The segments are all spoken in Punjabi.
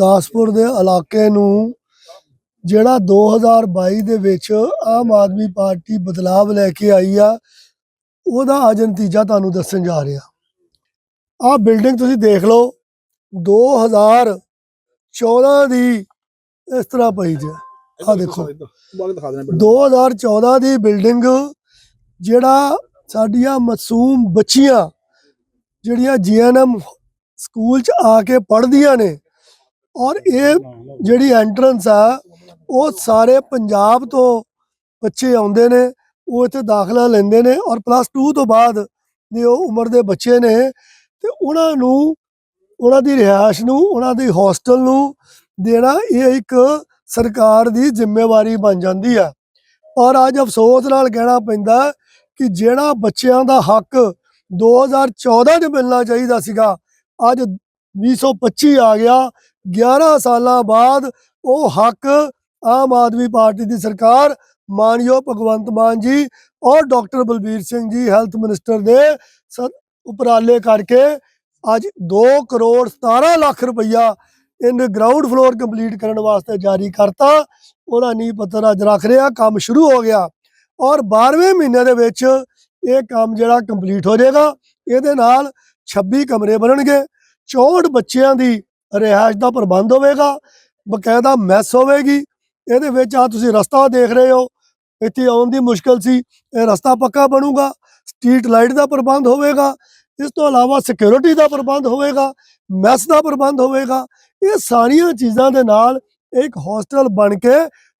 ਗੁਰਦਾਸਪੁਰ ਦੇ ਇਲਾਕੇ ਨੂੰ ਜਿਹੜਾ 2022 ਦੇ ਵਿੱਚ ਆਮ ਆਦਮੀ ਪਾਰਟੀ ਬਦਲਾਵ ਲੈ ਕੇ ਆਈ ਆ ਉਹਦਾ ਅੱਜ ਨਤੀਜਾ ਤੁਹਾਨੂੰ ਦੱਸਣ ਜਾ ਰਿਹਾ। ਆਹ ਬਿਲਡਿੰਗ ਤੁਸੀਂ ਦੇਖ ਲਓ 2014 ਦੀ ਇਸ ਤਰ੍ਹਾਂ ਪਈ ਜੇ। ਆਹ ਦੇਖੋ। ਬਾਗ ਦਿਖਾ ਦੇਣਾ 2014 ਦੀ ਬਿਲਡਿੰਗ ਜਿਹੜਾ ਸਾਡੀਆਂ ਮਾਸੂਮ ਬੱਚੀਆਂ ਜਿਹੜੀਆਂ ਜੀਐਨਐਮ ਸਕੂਲ ਚ ਆ ਕੇ ਪੜ੍ਹਦੀਆਂ ਨੇ ਔਰ ਇਹ ਜਿਹੜੀ ਐਂਟਰੈਂਸ ਆ, ਉਹ ਸਾਰੇ ਪੰਜਾਬ ਤੋਂ ਬੱਚੇ ਆਉਂਦੇ ਨੇ, ਉਹ ਇੱਥੇ ਦਾਖਲਾ ਲੈਂਦੇ ਨੇ ਔਰ ਪਲੱਸ 2 ਤੋਂ ਬਾਅਦ ਦੇ ਉਹ ਉਮਰ ਦੇ ਬੱਚੇ ਨੇ, ਤੇ ਉਹਨਾਂ ਨੂੰ, ਉਹਨਾਂ ਦੀ ਰਿਹਾਇਸ਼ ਨੂੰ, ਉਹਨਾਂ ਦੀ ਹੋਸਟਲ ਨੂੰ ਦੇਣਾ ਇਹ ਇੱਕ ਸਰਕਾਰ ਦੀ ਜ਼ਿੰਮੇਵਾਰੀ ਬਣ ਜਾਂਦੀ ਆ। ਔਰ ਅੱਜ ਅਫਸੋਸ ਨਾਲ ਕਹਿਣਾ ਪੈਂਦਾ ਕਿ ਜਿਹੜਾ ਬੱਚਿਆਂ ਦਾ ਹੱਕ 2014 ਚ ਮਿਲਣਾ ਚਾਹੀਦਾ ਸੀਗਾ, ਅੱਜ 2025 ਆ ਗਿਆ 11 ਸਾਲਾਂ ਬਾਅਦ ਉਹ ਹੱਕ ਆਮ ਆਦਮੀ ਪਾਰਟੀ ਦੀ ਸਰਕਾਰ ਮਾਨਯੋਗ ਭਗਵੰਤ ਮਾਨ ਜੀ ਔਰ doctor Balbir Singh ji health minister ਦੇ ਉਪਰਾਲੇ ਕਰਕੇ ਅੱਜ 2 ਕਰੋੜ 17 ਲੱਖ ਰੁਪਈਆ ਇਹਨੇ ਗਰਾਊਂਡ ਫਲੋਰ ਕੰਪਲੀਟ ਕਰਨ ਵਾਸਤੇ ਜਾਰੀ ਕਰਤਾ। ਉਹਦਾ ਨੀਂਹ ਪੱਤਰ ਅੱਜ ਰੱਖ ਰਿਹਾ ਕੰਮ ਸ਼ੁਰੂ ਹੋ ਗਿਆ ਔਰ 12ਵੇਂ ਮਹੀਨੇ ਦੇ ਵਿੱਚ ਇਹ ਕੰਮ ਜਿਹੜਾ ਕੰਪਲੀਟ ਹੋ ਜਾਏਗਾ। ਇਹਦੇ ਨਾਲ 26 ਕਮਰੇ ਬਣਨਗੇ। 64 ਬੱਚਿਆਂ ਦੀ ਰਿਹਾਇਸ਼ ਦਾ ਪ੍ਰਬੰਧ ਹੋਵੇਗਾ, ਬਕਾਇਦਾ ਮੈਸ ਹੋਵੇਗੀ, ਇਹਦੇ ਵਿੱਚ ਆ ਤੁਸੀਂ ਰਸਤਾ ਦੇਖ ਰਹੇ ਹੋ, ਇੱਥੇ ਆਉਣ ਦੀ ਮੁਸ਼ਕਲ ਸੀ, ਇਹ ਰਸਤਾ ਪੱਕਾ ਬਣੂਗਾ ਸਟਰੀਟ ਲਾਈਟ ਦਾ ਪ੍ਰਬੰਧ ਹੋਵੇਗਾ, ਇਸ ਤੋਂ ਇਲਾਵਾ ਸਿਕਿਉਰਿਟੀ ਦਾ ਪ੍ਰਬੰਧ ਹੋਵੇਗਾ ਮੈਸ ਦਾ ਪ੍ਰਬੰਧ ਹੋਵੇਗਾ, ਇਹ ਸਾਰੀਆਂ ਚੀਜ਼ਾਂ ਦੇ ਨਾਲ ਇੱਕ ਹੋਸਟਲ ਬਣ ਕੇ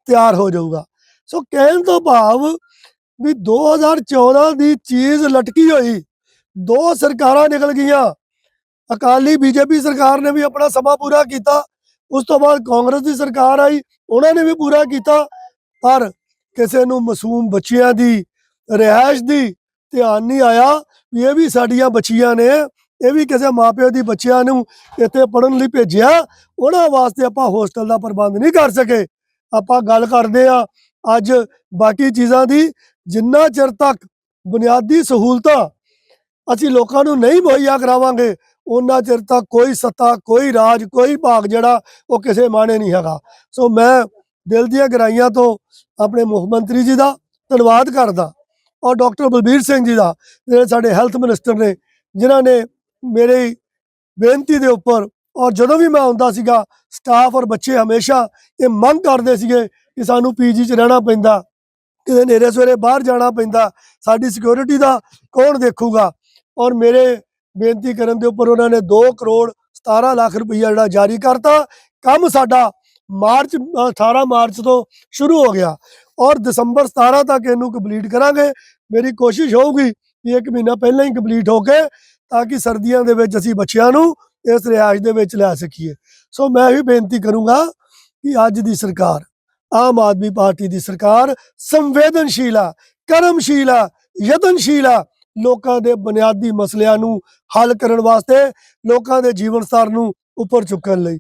ਤਿਆਰ ਹੋ ਜਾਊਗਾ। ਸੋ ਕਹਿਣ ਤੋਂ ਭਾਵ ਵੀ 2014 ਦੀ ਚੀਜ਼ ਲਟਕੀ ਹੋਈ, ਦੋ ਸਰਕਾਰਾਂ ਨਿਕਲ ਗਈਆਂ ਅਕਾਲੀ ਬੀਜੇਪੀ ਸਰਕਾਰ ਨੇ ਵੀ ਆਪਣਾ ਸਮਾਂ ਪੂਰਾ ਕੀਤਾ। ਉਸ ਤੋਂ ਬਾਅਦ ਕਾਂਗਰਸ ਦੀ ਸਰਕਾਰ ਆਈ, ਉਹਨਾਂ ਨੇ ਵੀ ਪੂਰਾ ਕੀਤਾ। ਪਰ ਕਿਸੇ ਨੂੰ ਮਾਸੂਮ ਬੱਚਿਆਂ ਦੀ, ਰਿਹਾਇਸ਼ ਦੀ ਧਿਆਨ ਨਹੀਂ ਆਇਆ ਵੀ ਇਹ ਵੀ ਸਾਡੀਆਂ ਬੱਚੀਆਂ ਨੇ, ਇਹ ਵੀ ਕਿਸੇ ਮਾਪਿਓ ਦੀ ਬੱਚਿਆਂ ਨੂੰ ਇੱਥੇ ਪੜਨ ਲਈ ਭੇਜਿਆ। ਉਹਨਾਂ ਵਾਸਤੇ ਆਪਾਂ ਹੋਸਟਲ ਦਾ ਪ੍ਰਬੰਧ ਨਹੀਂ ਕਰ ਸਕੇ। ਆਪਾਂ ਗੱਲ ਕਰਦੇ ਆ ਅੱਜ ਬਾਕੀ ਚੀਜ਼ਾਂ ਦੀ। ਜਿੰਨਾ ਚਿਰ ਤੱਕ ਬੁਨਿਆਦੀ ਸਹੂਲਤਾਂ ਅਸੀਂ ਲੋਕਾਂ ਨੂੰ ਨਹੀਂ ਮੁਹੱਈਆ ਕਰਾਵਾਂਗੇ ਉਹਨਾਂ ਚਿਰ ਤੱਕ ਕੋਈ ਸੱਤਾ, ਕੋਈ ਰਾਜ, ਕੋਈ ਭਾਗ ਜਿਹੜਾ ਉਹ ਕਿਸੇ ਮਾਣੇ ਨਹੀਂ ਹੈਗਾ। ਸੋ ਮੈਂ ਦਿਲ ਦੀਆਂ ਗਹਿਰਾਈਆਂ ਤੋਂ ਆਪਣੇ ਮੁੱਖ ਮੰਤਰੀ ਜੀ ਦਾ ਧੰਨਵਾਦ ਕਰਦਾ ਔਰ ਡਾਕਟਰ ਬਲਬੀਰ ਸਿੰਘ ਜੀ ਦਾ, ਜਿਹੜੇ ਸਾਡੇ ਹੈਲਥ ਮਿਨਿਸਟਰ ਨੇ, ਜਿਨ੍ਹਾਂ ਨੇ ਮੇਰੀ ਬੇਨਤੀ ਦੇ ਉੱਪਰ ਔਰ ਜਦੋਂ ਵੀ ਮੈਂ ਆਉਂਦਾ ਸੀਗਾ, ਸਟਾਫ ਔਰ ਬੱਚੇ ਹਮੇਸ਼ਾ ਇਹ ਮੰਗ ਕਰਦੇ ਸੀਗੇ ਕਿ ਸਾਨੂੰ ਪੀਜੀ 'ਚ ਰਹਿਣਾ ਪੈਂਦਾ, ਕਿਤੇ ਨੇਰੇ ਸਵੇਰੇ ਬਾਹਰ ਜਾਣਾ ਪੈਂਦਾ, ਸਾਡੀ ਸਿਕਿਉਰਿਟੀ ਦਾ ਕੌਣ ਦੇਖੂਗਾ? ਔਰ ਮੇਰੇ ਬੇਨਤੀ ਕਰਨ ਦੇ ਉੱਪਰ ਉਹਨਾਂ ਨੇ 2 ਕਰੋੜ 17 ਲੱਖ ਰੁਪਈਆ ਜਿਹੜਾ ਜਾਰੀ ਕਰਤਾ। ਕੰਮ ਸਾਡਾ ਮਾਰਚ ਅ, 18 ਮਾਰਚ ਤੋਂ ਸ਼ੁਰੂ ਹੋ ਗਿਆ ਔਰ ਦਸੰਬਰ 17 ਤੱਕ ਇਹਨੂੰ ਕੰਪਲੀਟ ਕਰਾਂਗੇ। ਮੇਰੀ ਕੋਸ਼ਿਸ਼ ਹੋਊਗੀ ਕਿ ਇੱਕ ਮਹੀਨਾ ਪਹਿਲਾਂ ਹੀ ਕੰਪਲੀਟ ਹੋ ਕੇ ਤਾਂ ਕਿ ਸਰਦੀਆਂ ਦੇ ਵਿੱਚ ਅਸੀਂ ਬੱਚਿਆਂ ਨੂੰ ਇਸ ਰਿਹਾਇਸ਼ ਦੇ ਵਿੱਚ ਲਿਆ ਸਕੀਏ। ਸੋ ਮੈਂ ਵੀ ਬੇਨਤੀ ਕਰੂੰਗਾ ਕਿ ਅੱਜ ਦੀ ਸਰਕਾਰ ਆਮ ਆਦਮੀ ਪਾਰਟੀ ਦੀ ਸਰਕਾਰ ਸੰਵੇਦਨਸ਼ੀਲ ਆ ਕਰਮਸ਼ੀਲ ਆ ਯਤਨਸ਼ੀਲ ਆ। ਲੋਕਾਂ ਦੇ ਬੁਨਿਆਦੀ ਮਸਲਿਆਂ ਨੂੰ ਹੱਲ ਕਰਨ ਵਾਸਤੇ ਲੋਕਾਂ ਦੇ ਜੀਵਨ ਸਤਰ ਨੂੰ ਉੱਪਰ ਚੁੱਕਣ ਲਈ।